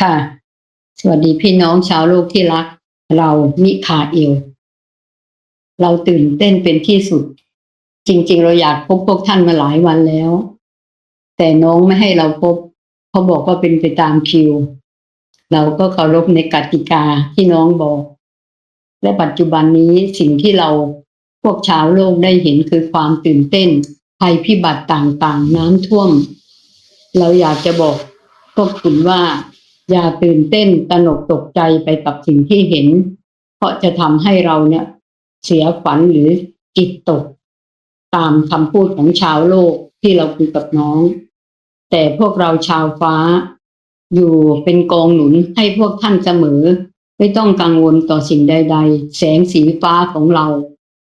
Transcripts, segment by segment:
ค่ะ สวัสดีพี่น้องชาวโลกที่รัก เรามิคาเอล เราตื่นเต้นเป็นที่สุด จริง ๆ เราอยากพบพวกท่านมาหลายวันแล้ว แต่น้องไม่ให้เราพบเขาบอกว่าเป็นไปตามคิว เราก็เคารพในกติกาที่น้องบอก และปัจจุบันนี้สิ่งที่เราพวกชาวโลกได้เห็นคือความตื่นเต้นภัยพิบัติต่างๆ น้ำท่วม เราอยากจะบอกพวกคุณว่า อย่าตื่นเต้นตนกตกใจไปกับสิ่งที่เห็น เพราะจะทำให้เราเนี่ย เสียฝันหรือจิตตก ตามคำพูดของชาวโลกที่เราคุยกับน้อง แต่พวกเราชาวฟ้า อยู่เป็นกองหนุนให้พวกท่านเสมอ ไม่ต้องกังวลต่อสิ่งใด ๆ แสงสีฟ้าของเรา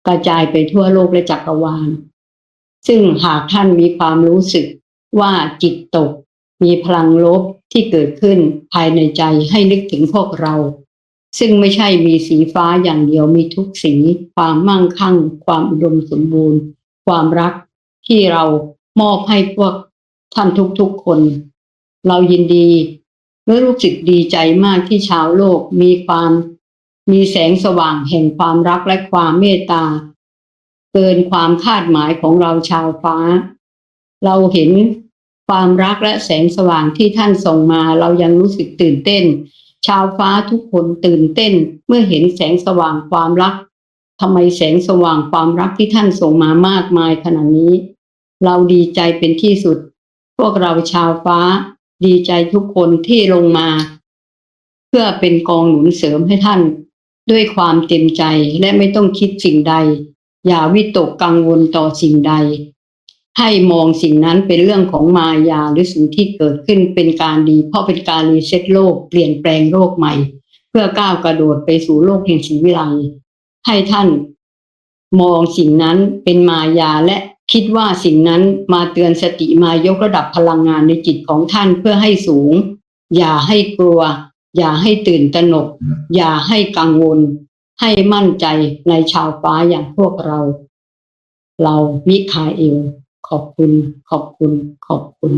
กระจายไปทั่วโลกและจักรวาล ซึ่งหากท่านมีความรู้สึกว่าจิตตก มีพลังลบที่เกิดขึ้นภายในใจให้นึกถึงพวกเรา ซึ่งไม่ใช่มีสีฟ้าอย่างเดียวมีทุกสี ความมั่งคั่ง ความอุดมสมบูรณ์ ความรักที่เรามอบให้พวกท่านทุกๆคน เรายินดีและรู้สึกดีใจมากที่ชาวโลกมีความ มีแสงสว่างแห่งความรักและความเมตตา เกินความคาดหมายของเราชาวฟ้า เราเห็น ความรักและแสงสว่างที่ท่านส่งมาเรายังรู้สึกตื่นเต้น ชาวฟ้าทุกคนตื่นเต้น เมื่อเห็นแสงสว่างความรักทำไมแสงสว่างความรักที่ท่านส่งมามากมายขนาดนี้ เราดีใจเป็นที่สุด พวกเราชาวฟ้า ดีใจทุกคนที่ลงมา เพื่อเป็นกองหนุนเสริมให้ท่าน ด้วยความเต็มใจและไม่ต้องคิดสิ่งใด อย่าวิตกกังวลต่อสิ่งใด ให้มองสิ่งนั้นเป็นเรื่องของมายาหรือสิ่งที่เกิดขึ้นเป็นการดี เพราะเป็นการรีเซ็ตโลก เปลี่ยนแปลงโลกใหม่ เพื่อก้าวกระโดดไปสู่โลกแห่งชีวิไลให้ท่านมองสิ่งนั้นเป็นมายาและคิดว่าสิ่งนั้นมาเตือนสติมายกระดับพลังงานในจิตของท่านเพื่อให้สูง อย่าให้กลัว อย่าให้ตื่นตระหนก อย่าให้กังวล ให้มั่นใจในชาวฟ้าอย่างพวกเรา เรามิคาเอล ขอบคุณ ขอบคุณ ขอบคุณ